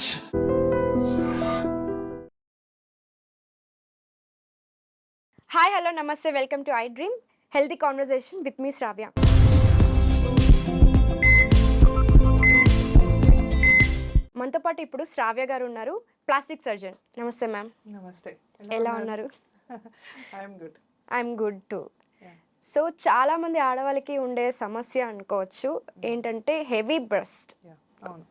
Raj. Hi hello నమస్తే welcome to I dream healthy conversation with మీ శ్రావ్య మనతో పాటు ఇప్పుడు శ్రావ్య గారు ఉన్నారు ప్లాస్టిక్ సర్జన్ నమస్తే మ్యామ్ నమస్తే. ఎలా ఉన్నారు? I'm good I'm good too so చాలా మంది ఆడవాళ్ళకి ఉండే సమస్య అనుకోవచ్చు ఏంటంటే హెవీ బ్రెస్ట్ అవును.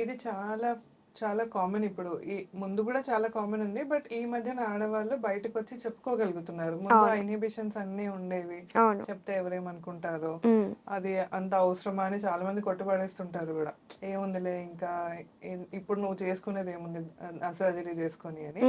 ఇది చాలా చాలా కామన్ ఇప్పుడు. ఈ ముందు కూడా చాలా కామన్ ఉంది. బట్ ఈ మధ్యన ఆడవాళ్ళు బయటకు వచ్చి చెప్పుకోగలుగుతున్నారు. ముందు ఇన్హిబిషన్స్ అన్ని ఉండేవి. చెప్తే ఎవరేమనుకుంటారో. అది అంత అవసరమా అని చాలా మంది కొట్టుపడేస్తుంటారు కూడా. ఏముందిలే ఇంకా ఇప్పుడు నువ్వు చేసుకునేది ఏముంది? సర్జరీ చేసుకొని అని.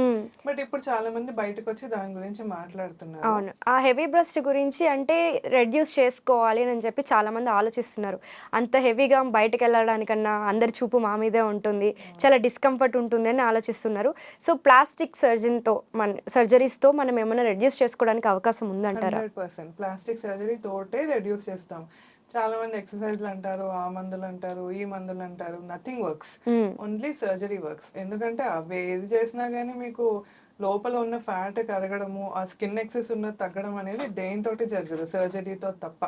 బట్ ఇప్పుడు చాలా మంది బయటకు వచ్చి దాని గురించి మాట్లాడుతున్నారు. అవును. ఆ హెవీ బ్రెస్ట్ గురించి అంటే రెడ్యూస్ చేసుకోవాలి అని చెప్పి చాలా మంది ఆలోచిస్తున్నారు. అంత హెవీగా బయటకు వెళ్ళడానికన్నా అందరి చూపు మా మీదే ఉంటుంది. చాలా డిస్కంఫర్ట్ ఉంటుంది అని ఆలోచిస్తున్నారు. సో ప్లాస్టిక్ సర్జన్తో మన సర్జరీస్తో మనం ఏమైనా రెడ్యూస్ చేసుకోవడానికి అవకాశం ఉందంటారా? పర్సెంట్. ప్లాస్టిక్ సర్జరీ తోటే రెడ్యూస్ చేస్తాం. చాలా మంది ఎక్సర్సైజ్లు అంటారు ఆ మందులు అంటారు ఈ మందులు అంటారు nothing works. Only surgery works ఎందుకంటే అవి ఏది చేసినా కానీ మీకు లోపల ఉన్న ఫ్యాట్ కరగడము ఆ స్కిన్ ఎక్సెస్ ఉన్న తగ్గడం అనేది దేనితోటి జరగదు. సర్జరీతో తప్ప.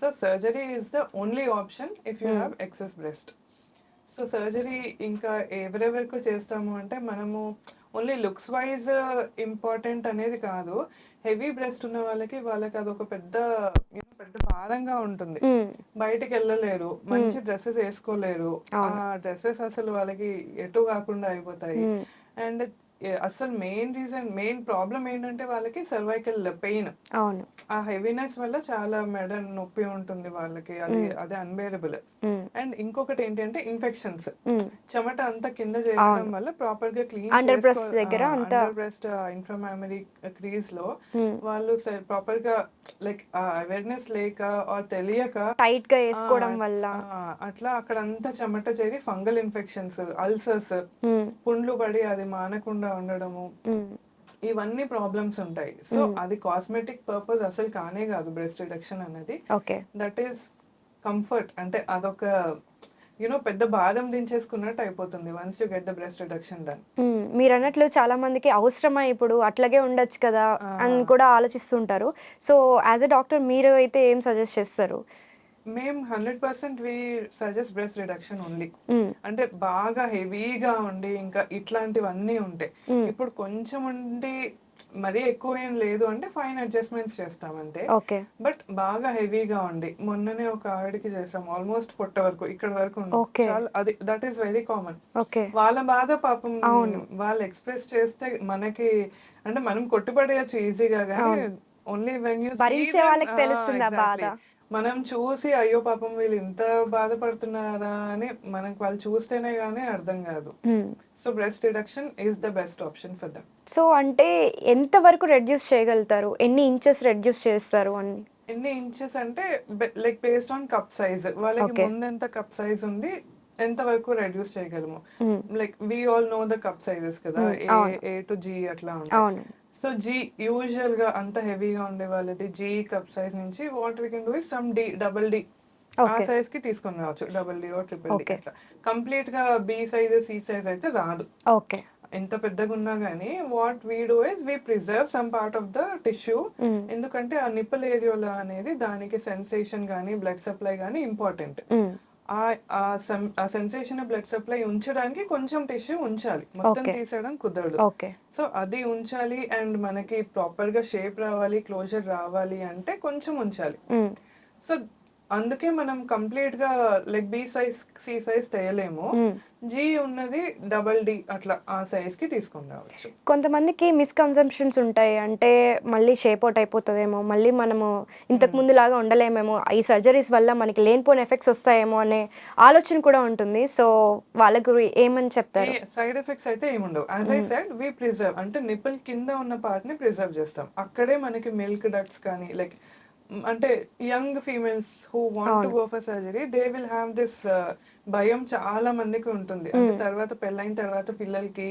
So surgery is the only option if you have excess breast so surgery ఇంకా ఎవరెవరికి చేస్తాము అంటే మనము ఓన్లీ లుక్స్ వైజ్ ఇంపార్టెంట్ అనేది కాదు. హెవీ బ్రెస్ట్ ఉన్న వాళ్ళకి వాళ్ళకి అదొక పెద్ద you know, పెద్ద భారంగా ఉంటుంది. మ్మ్. బయటికి వెళ్ళలేరు మంచి డ్రెస్సెస్ వేసుకోలేరు. ఆ డ్రెస్సెస్ అసలు వాళ్ళకి ఎటు కాకుండా అయిపోతాయి. అండ్ అసలు మెయిన్ రీజన్ మెయిన్ ప్రాబ్లం ఏంటంటే వాళ్ళకి సర్వైకల్ పెయిన్ అవును ఆ హెవీనెస్ వల్ల చాలా మెడ నొప్పి ఉంటుంది వాళ్ళకి అది అది అన్బేరబుల్. అండ్ ఇంకొకటి ఏంటంటే ఇన్ఫెక్షన్స్. చెమట అంతా కింద చేయడం వల్ల ప్రాపర్గా క్లీన్ Under breast దగ్గర అండర్ బ్రెస్ట్ ఇన్ఫ్లమామరీ క్రీజ్లో. వాళ్ళు ప్రాపర్గా లైక్ అవేర్నెస్ లేక ఆర్ తెలియక టైట్గా వేసుకోవడం వల్ల అట్లా అక్కడ అంతా చెమట చేరి ఫంగల్ ఇన్ఫెక్షన్స్ అల్సర్స్. పుండ్లు పడి అది మానకుండా ఉండడము. ఇవన్నీ ప్రాబ్లమ్స్ ఉంటాయి. సో అది కాస్మెటిక్ పర్పస్ అసలు కానే కాదు బ్రెస్ట్ రిడక్షన్ అనేది. ఓకే. That is comfort. అంటే అదొక యూనో పెద్ద భారం దించేసుకున్నట్టు అయిపోతుంది once you get the breast reduction done. మీరు అన్నట్లు చాలా మందికి అవసరమా ఇప్పుడు? అట్లాగే ఉండొచ్చు కదా అని కూడా ఆలోచిస్తుంటారు. సో యాజ్ ఎ డాక్టర్ మీరు అయితే ఏం సజెస్ట్ చేస్తారు? మేము hundred percent we suggest breast reduction only. అంటే బాగా హెవీగా ఉండి ఇంకా ఇట్లాంటివన్నీ ఉంటాయి ఇప్పుడు కొంచెం ఉండి మరీ ఎక్కువ ఏం లేదు అంటే ఫైన్ అడ్జస్ట్మెంట్స్ చేస్తాం అంతే. బట్ బాగా హెవీగా ఉండి మొన్ననే ఒక ఆవిడకి చేసాం ఆల్మోస్ట్ పొట్ట వరకు ఇక్కడ వరకు. చాలా అది దట్ ఈస్ వెరీ కామన్ వాళ్ళ బాధ పాపం వాళ్ళు ఎక్స్ప్రెస్ చేస్తే మనకి అంటే మనం కొట్టుపడేయచ్చు ఈజీగా కానీ ఓన్లీ వెన్ యూ భరించే వాళ్ళకి తెలుస్తుంది ఆ బాధ. మనం చూసి అయ్యో పాపం వీళ్ళు ఇంత బాధపడుతున్నారా అని మనకి వాళ్ళు చూస్తేనే గానీ అర్థం కాదు. So breast reduction is the best option for them. So అంటే ఎంత వరకు రెడ్యూస్ చేయగలుగుతారు? ఎన్ని ఇంచెస్ రెడ్యూస్ చేస్తారు అని? ఎన్ని ఇంచెస్ అంటే like based on cup size. వాళ్ళకి. ముందు ఎంత కప్ సైజ్ ఉంది ఎంత వరకు రెడ్యూస్ చేయగలము. Like we all know the cup sizes కదా. ఏ టు జీ అట్లా ఉంటాయి. సో జీ యూజువల్గా అంత హెవీగా ఉండే వాళ్ళది జీ కప్ సైజ్ నుంచి what we can do is some D double D ఆ. సైజ్కి తీసుకొని రావచ్చు. Double D or triple D. అట్లా. కంప్లీట్గా బి సైజ్ సి సైజ్ అయితే రాదు. ఓకే ఎంత పెద్దగా ఉన్నా గానీ what we do is we preserve some part of the tissue ఎందుకంటే ఆ నిప్పల్ ఏరియోలా అనేది దానికి సెన్సేషన్ కానీ బ్లడ్ సప్లై కానీ ఇంపార్టెంట్ ఆ సెన్సేషన్ బ్లడ్ సప్లై ఉంచడానికి కొంచెం టిష్యూ ఉంచాలి. మొత్తం. తీసేయడం కుదరదు. సో అది ఉంచాలి అండ్ మనకి ప్రాపర్గా షేప్ రావాలి క్లోజర్ రావాలి అంటే కొంచెం ఉంచాలి. సో అందుకే మనం కంప్లీట్గా like B size C size తెయలేము. G ఉన్నది డబల్ డి అట్లా ఆ సైజ్కి తీసుకొని రావచ్చు. కొంతమందికి మిస్కన్సెప్షన్స్ ఉంటాయి. అంటే మళ్ళీ షేప్ అవుట్ అయిపోతుందేమో మళ్ళీ మనము ఇంతకు ముందు లాగా ఉండలేమేమో ఈ సర్జరీస్ వల్ల మనకి లేనిపోయిన ఎఫెక్ట్స్ వస్తాయేమో అనే ఆలోచన కూడా ఉంటుంది. సో వాళ్ళకు ఏమని చెప్తారు? సైడ్ ఎఫెక్ట్స్ అయితే ఏముండవు. As I said we preserve అంటే నిప్పుల్ కింద ఉన్న పార్ట్ని ప్రిజర్వ్ చేస్తాం. అక్కడే మనకి మిల్క్ డక్ట్స్ కానీ లైక్ అంటే young females who want to go for surgery they will have this భయం చాలా మందికి ఉంటుంది. అంటే తర్వాత పెళ్ళైన తర్వాత పిల్లలకి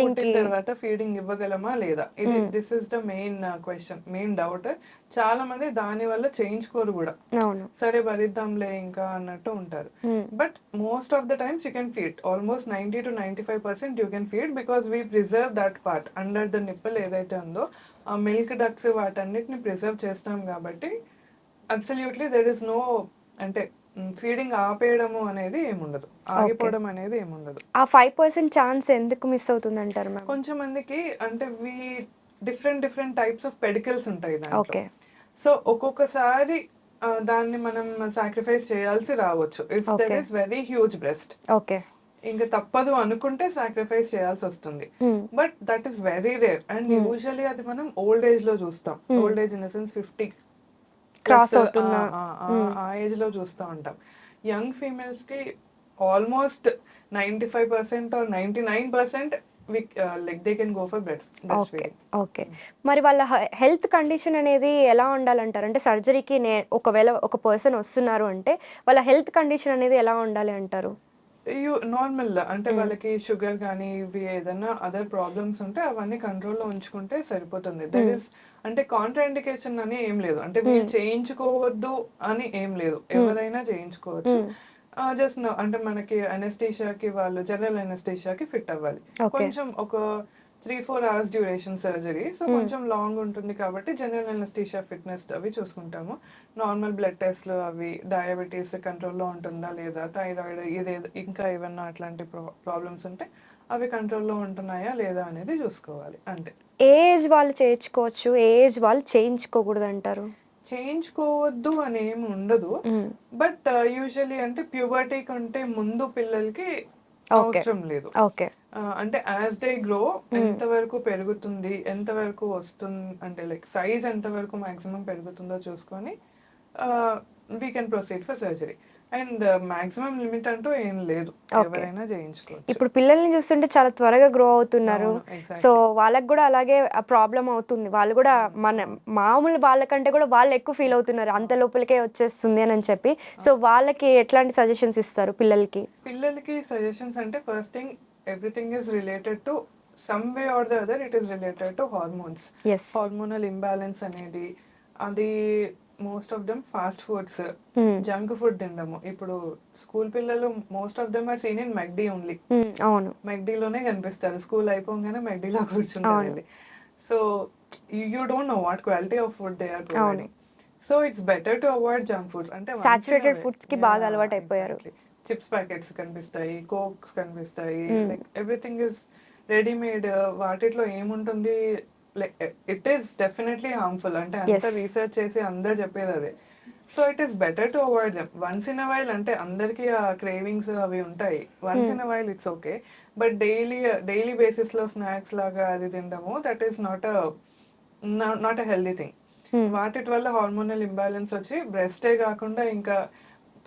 పుట్టిన తర్వాత ఫీడింగ్ ఇవ్వగలమా లేదా? ఇది this is the main question main doubt చాలా మంది దాని వల్ల చేయించుకోరు కూడా. సరే భరిద్దాంలే ఇంకా అన్నట్టు ఉంటారు. But most of the times you can feed almost ninety two ninety five percent you can feed because we preserve that part under the nipple ఏదైతే ఉందో ఆ మిల్క్ డక్స్ వాటన్నిటిని ప్రిజర్వ్ చేస్తాం కాబట్టి అబ్సల్యూట్లీ దెర్ ఇస్ నో అంటే feeding ఆపేయడము అనేది ఏముండదు. ఆగిపోవడం అనేది ఏముండదు. ఆ ఫైవ్ పర్సెంట్ ఛాన్స్ ఎందుకు మిస్ అవుతుంది అంటారు కొంచెం మందికి అంటే we different different types of pedicles ఉంటాయి ఓకే సో ఒక్కొక్కసారి దాన్ని మనం సాక్రిఫైస్ చేయాల్సి రావచ్చు. If that Okay. Is very huge breast okay ఇంకా తప్పదు అనుకుంటే సాక్రిఫైస్ చేయాల్సి వస్తుంది. Hmm. But that is very rare and usually అది మనం ఓల్డ్ ఏజ్లో చూస్తాం. Old age in the sense fifty అవుతున్న. ఆ ఏజ్లో చూస్తూ ఉంటాం. Young ఫీమేల్స్కి almost ninety five percent or ninety nine percent like they can go for breast breast okay మరి వాళ్ళ హెల్త్ కండిషన్ అనేది ఎలా ఉండాలంటారు? అంటే సర్జరీకి నే ఒకవేళ ఒక పర్సన్ వస్తున్నారు అంటే వాళ్ళ హెల్త్ కండిషన్ అనేది ఎలా ఉండాలి అంటారు? యూ నార్మల్ అంటే వాళ్ళకి షుగర్ కానీ ఇవి ఏదైనా అదర్ ప్రాబ్లమ్స్ ఉంటే అవన్నీ కంట్రోల్లో ఉంచుకుంటే సరిపోతుంది. దట్ ఈస్ అంటే కాంట్రా ఇండికేషన్ అని ఏం లేదు. అంటే వీళ్ళు చేయించుకోవద్దు అని ఏం లేదు. ఎవరైనా చేయించుకోవచ్చు. జస్ట్ అంటే మనకి అనెస్టీషియాకి వాళ్ళు జనరల్ అనెస్టీషియాకి ఫిట్ అవ్వాలి. కొంచెం ఒక three four hours duration surgery so కొంచెం లాంగ్ ఉంటుంది కాబట్టి జనరల్ అనెస్టీషియా ఫిట్నెస్ అవి చూసుకుంటాము. నార్మల్ బ్లడ్ టెస్ట్లు అవి డయాబెటీస్ కంట్రోల్లో ఉంటుందా లేదా థైరాయిడ్ ఇది ఇంకా ఏమన్నా అట్లాంటి ప్రాబ్లమ్స్ ఉంటే అవి కంట్రోల్లో ఉంటున్నాయా లేదా అనేది చూసుకోవాలి. అంతే. ఏజ్ వాళ్ళు చేయించుకోవచ్చు? ఏజ్ వాళ్ళు చేయించుకోకూడదు అంటారు? చేయించుకోవద్దు అని ఏమి ఉండదు. బట్ యూజువలీ అంటే ప్యూబర్టీ కంటే ముందు పిల్లలకి అవసరం లేదు. ఓకే. అంటే యాజ్ డే గ్రో ఎంత వరకు పెరుగుతుంది ఎంత వరకు వస్తుంది అంటే లైక్ సైజ్ ఎంత వరకు మాక్సిమం పెరుగుతుందో చూసుకొని we can proceed for surgery and maximum limit అంటూ ఏం లేదు. ఎవరైనా చేయించుకోవచ్చు. ఇప్పుడు పిల్లల్ని చూస్తుంటే చాలా త్వరగా గ్రో అవుతున్నారు. సో వాళ్ళకి కూడా అలాగే ప్రాబ్లం అవుతుంది. వాళ్ళు కూడా మన మామూలు వాళ్ళకంటే కూడా వాళ్ళు ఎక్కువ ఫీల్ అవుతున్నారు. అంత లోపలికే వచ్చేస్తుంది అని చెప్పి. సో వాళ్ళకి ఎట్లాంటి సజెషన్స్ ఇస్తారు పిల్లలకి? పిల్లలకి సజెషన్స్ అంటే first thing everything is related to some way or the other it is related to hormones. Hormonal imbalance అనేది అది most of them fast foods. Junk food తినడము. ఇప్పుడు స్కూల్ పిల్లలు most of them are seen in McD only అవును. మెక్డీలోనే కనిపిస్తారు. School అయిపోగానే మెక్డీలో కూర్చుంటారండి. So you don't know what quality of food they are providing so it's better to avoid junk foods అంటే Saturated foods కి బాగా అలవాటు అయిపోయారు. చిప్స్ ప్యాకెట్స్ కనిపిస్తాయి కోక్స్ కనిపిస్తాయి. లైక్ ఎవ్రీథింగ్ ఇస్ రెడీమేడ్ వాటిలో ఏముంటుంది? ఇట్ ఈస్ డెఫినెట్లీ హార్మ్ఫుల్ అంటే అంత. రీసెర్చ్ చేసి అందరు చెప్పేది అదే. So it is better to avoid them once in a while అంటే అందరికి ఆ క్రేవింగ్స్ అవి ఉంటాయి. Once in a while it's okay but daily daily బేసిస్లో స్నాక్స్ లాగా అది తినడము that is not not a healthy thing వాటి వల్ల హార్మోనల్ ఇంబ్యాలెన్స్ వచ్చి బ్రెస్టే కాకుండా ఇంకా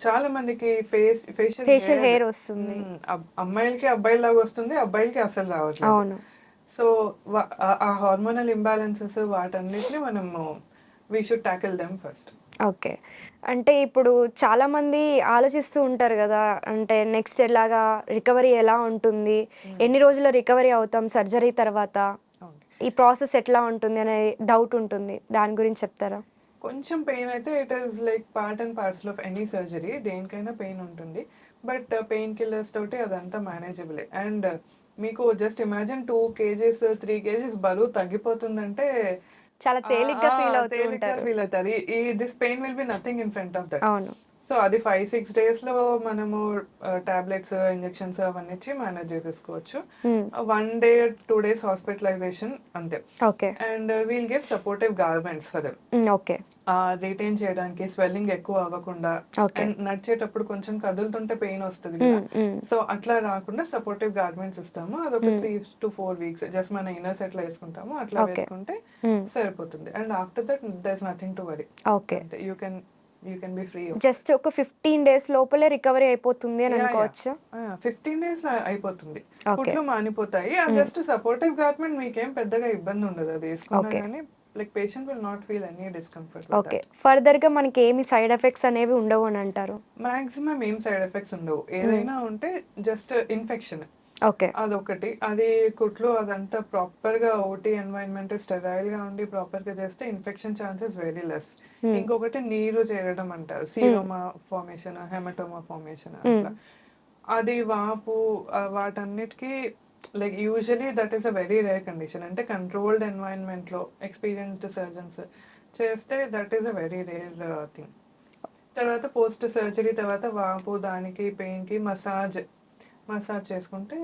చాలా మందికి ఫేస్ ఫేషియల్ hair వస్తుంది. అమ్మాయిలకి అబ్బాయిల లాగా వస్తుంది అబ్బాయిలకి అసలు రావట్లేదు. సో ఆ హార్మోనల్ ఇంబ్యాలెన్సెస్ వాటన్నిటిని మనము we should tackle them first okay అంటే ఇప్పుడు చాలా మంది ఆలోచిస్తూ ఉంటారు కదా అంటే నెక్స్ట్ ఎలాగా రికవరీ ఎలా ఉంటుంది ఎన్ని రోజుల్లో రికవరీ అవుతాం సర్జరీ తర్వాత ఈ ప్రాసెస్ ఎట్లా ఉంటుంది అనే డౌట్ ఉంటుంది. దాని గురించి చెప్తారా? కొంచెం పెయిన్ అయితే it is like part and parcel of any surgery దేనికైనా పెయిన్ ఉంటుంది. బట్ పెయిన్ కిల్లర్స్ తోటి అదంతా మేనేజబులే అండ్ మీకు just imagine two kgs three kgs బరువు తగ్గిపోతుందంటే చాలా తేలిగ్గా ఫీల్ అవుతూ ఉంటారు. ఫీల్ అవుతారు. ఈ this pain will be nothing in front of that అవును. సో అది ఫైవ్ సిక్స్ డేస్లో మనము టాబ్లెట్స్ ఇంజెక్షన్స్ అవన్నీ ఇచ్చి మేనేజ్ చేసేసుకోవచ్చు. One day two days hospitalisation అంతే. Okay and we'll give supportive garments for them okay retain చేయడానికి స్వెల్లింగ్ ఎక్కువ అవ్వకుండా. అండ్ నడిచేటప్పుడు కొంచెం కదులుతుంటే పెయిన్ వస్తుంది కదా. సో అట్లా రాకుండా సపోర్టివ్ గార్మెంట్స్ ఇస్తాము అదొక three to four weeks just మన ఇన్నర్స్ ఎట్లా వేసుకుంటాము. అట్లా. వేసుకుంటే సరిపోతుంది. And after that there nothing to worry okay you can just ఒక ఫిఫ్టీన్ డేస్ లోపలే రికవరీ అయిపోతుంది అని అనుకోవచ్చా. ఫిఫ్టీన్ డేస్ అయిపోతుంది. కుట్లు మానిపోతాయి. జస్ట్ సపోర్టివ్ గార్మెంట్ మీకేం పెద్దగా ఇబ్బంది ఉండదు. అది వేసుకున్నా. కానీ like patient will not feel any discomfort okay ఫర్దర్గా మనకి ఏమి సైడ్ ఎఫెక్ట్స్ అనేవి ఉండవు అని అంటారు. మాక్సిమం ఏం సైడ్ ఎఫెక్ట్స్ ఉండవు. ఏదైనా ఉంటే జస్ట్ ఇన్ఫెక్షన్ అదొకటి. అది కుట్లు అదంతా ప్రాపర్గా ఓటీ ఎన్వైరన్మెంట్ స్టెరైల్గా ఉండి ప్రాపర్గా చేస్తే ఇన్ఫెక్షన్ ఛాన్సెస్ వెరీ లెస్. ఇంకొకటి నీరు చేరడం అంటారు. సీరోమా ఫార్మేషన్ హెమటోమా ఫార్మేషన్ అట్లా. అది వాపు వాటన్నిటికీ like usually that is a very rare condition. అంటే కంట్రోల్డ్ ఎన్వైరన్మెంట్లో ఎక్స్పీరియన్స్డ్ సర్జన్స్ చేస్తే that is a very rare thing. తర్వాత పోస్ట్ సర్జరీ తర్వాత వాపు దానికి పెయిన్కి మసాజ్ మసాజ్ చేసుకుంటే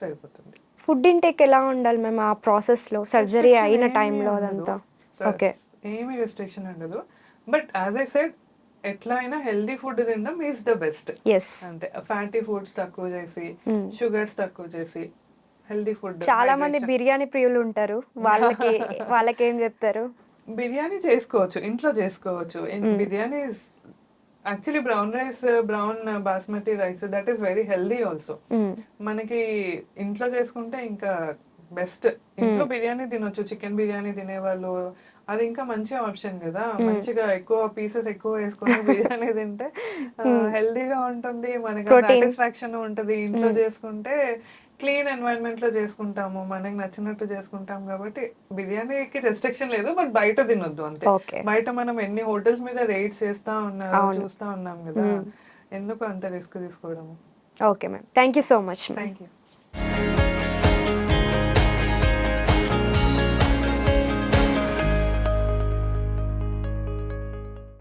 సరిపోతుంది. ఫుడ్ ఇంటేక్ ఎలా ఉండాలి మేము ఆ ప్రాసెస్లో? సర్జరీ Restriction అయిన టైంలో. అదంతా? ఓకే. ఏమీ రెస్ట్రిక్షన్ ఉండదు. బట్ యాజ్ ఐ సెడ్ ఎట్లా అయినా హెల్దీ ఫుడ్ తినడం ఈస్ ద బెస్ట్ ఎస్ అంతే. ఫ్యాటీ ఫుడ్స్ తక్కువ చేసి షుగర్స్ తక్కువ చేసి హెల్దీ ఫుడ్ చాలా మంది బిర్యానీ ప్రియులు ఉంటారు. వాళ్ళకి వాళ్ళకి ఏం చెప్తారు? బిర్యానీ చేసుకోవచ్చు. ఇంట్లో చేసుకోవచ్చు. Biryani actually brown rice brown basmati rice that is very healthy also. మనకి ఇంట్లో చేసుకుంటే ఇంకా బెస్ట్ ఇంట్లో బిర్యానీ తినొచ్చు చికెన్ బిర్యానీ తినేవాళ్ళు అది ఇంకా మంచి ఆప్షన్ కదా. మంచిగా ఎక్కువ పీసెస్ ఎక్కువ వేసుకొని బిర్యానీ తింటే హెల్దీగా ఉంటుంది. మనకి. సాటిస్ఫాక్షన్ ఉంటుంది ఇంట్లో చేసుకుంటే. క్లీన్ ఎన్వైరన్మెంట్లో చేసుకుంటాము. మనకి నచ్చినట్టు చేసుకుంటాం కాబట్టి బిర్యానీకి రెస్ట్రిక్షన్ లేదు బట్ బయట తినొద్దు అంతే. బయట మనం ఎన్ని హోటల్స్ మీద రేట్స్ చేస్తా ఉన్నారు చూస్తా ఉన్నాం కదా. ఎందుకు అంత రిస్క్ తీసుకోవడము? Okay ma'am. Thank you so much thank you.